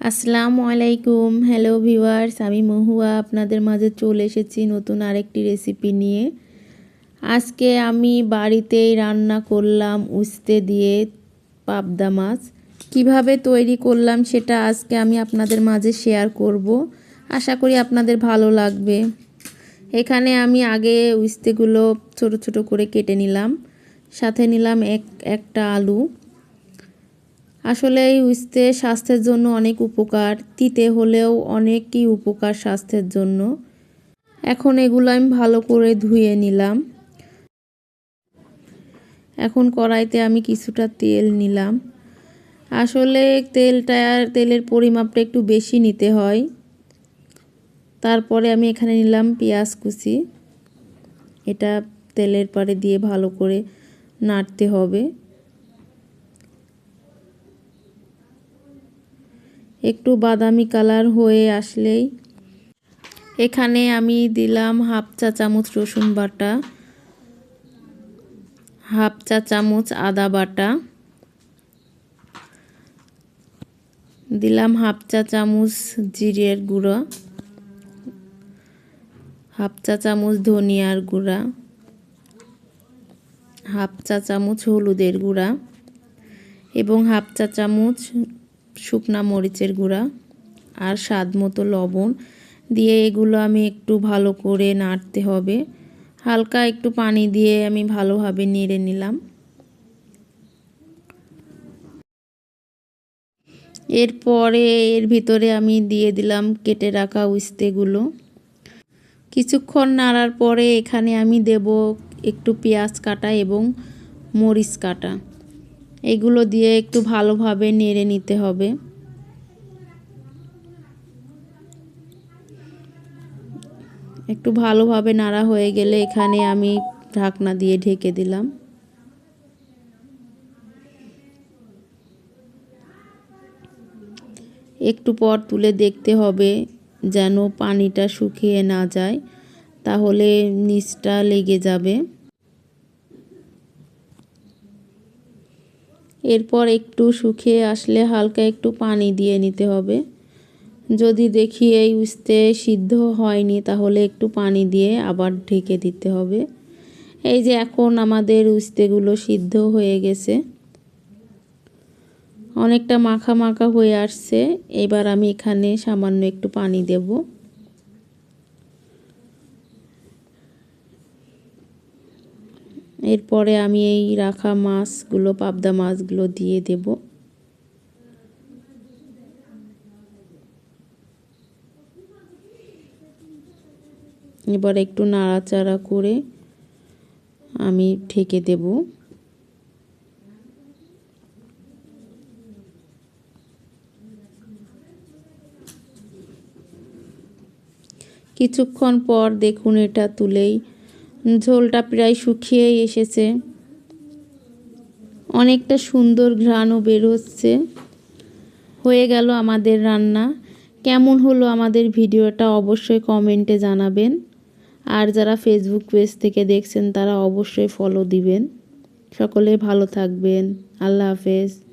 আসসালামু আলাইকুম। Hello viewers আমি মহুয়া। আপনাদের মাঝে চলে এসেছি নতুন আরেকটি রেসিপি নিয়ে। আজকে আমি বাড়িতেই রান্না করলাম উস্তে দিয়ে পাবদা মাছ। কীভাবে তৈরি করলাম সেটা আজকে আমি আপনাদের মাঝে শেয়ার করব। আশা করি আপনাদের ভালো লাগবে। এখানে আমি আগে উস্তেগুলো ছোট ছোট করে কেটে নিলাম। সাথে নিলাম এক, একটা আলু। আসলে এই উস্তে স্বাস্থ্যের জন্য অনেক উপকার, তিতে হলেও অনেকই উপকার স্বাস্থ্যের জন্য। এখন এগুলো আমি ভালো করে ধুয়ে নিলাম। এখন কড়াইতে আমি কিছুটা তেল নিলাম। আসলে তেলটা, তেলের পরিমাপটা একটু বেশি নিতে হয়। তারপরে আমি এখানে নিলাম পেঁয়াজ কুচি। এটা তেলের পরে দিয়ে ভালো করে নাড়তে হবে। একটু বাদামি কালার হয়ে আসলেই। এখানে আমি দিলাম হাফ চা চামচ রসুন বাটা, হাফ চা চামচ আদা বাটা, দিলাম হাফ চা চামচ জিরের গুঁড়ো, হাফ চা চামচ ধনিয়ার গুঁড়া, হাফ চা চামচ হলুদের গুঁড়া এবং হাফ চা চামচ শুকনা মরিচের গুঁড়া আর স্বাদ মতো লবণ দিয়ে এগুলো আমি একটু ভালো করে নাড়তে হবে। হালকা একটু পানি দিয়ে আমি ভালোভাবে নেড়ে নিলাম। এরপরে এর ভিতরে আমি দিয়ে দিলাম কেটে রাখা উস্তেগুলো। কিছুক্ষণ নাড়ার পরে এখানে আমি দেব একটু পেঁয়াজ কাটা এবং মরিচ কাটা। এগুলো দিয়ে একটু ভালোভাবে নেড়ে নিতে হবে। একটু ভালোভাবে নাড়া হয়ে গেলে এখানে আমি ঢাকনা দিয়ে ঢেকে দিলাম। একটু পর তুলে দেখতে হবে যেন পানিটা শুকিয়ে না যায়, তাহলে নিচটা লেগে যাবে। এরপর একটু শুকিয়ে আসলে হালকা একটু পানি দিয়ে নিতে হবে। যদি দেখি এই উস্তে সিদ্ধ হয়নি, তাহলে একটু পানি দিয়ে আবার ঢেকে দিতে হবে। এই যে এখন আমাদের উস্তেগুলো সিদ্ধ হয়ে গেছে। অনেকটা মাখা মাখা হয়ে আসছে। এবার আমি এখানে সামান্য একটু পানি দেবো। এরপরে আমি এই রাখা মাছগুলো, পাবদা মাছগুলো দিয়ে দেব। এবার একটু নাড়াচাড়া করে আমি ঢেকে দেব। কিছুক্ষণ পর দেখুন এটা তুলেই ঝোলটা প্রায় শুকিয়েই এসেছে। অনেকটা সুন্দর ঘ্রাণও বেরোচ্ছে। হয়ে গেল আমাদের রান্না। কেমন হলো আমাদের ভিডিওটা অবশ্যই কমেন্টে জানাবেন। আর যারা ফেসবুক পেজ থেকে দেখছেন তারা অবশ্যই ফলো দিবেন। সকলে ভালো থাকবেন। আল্লাহ হাফেজ।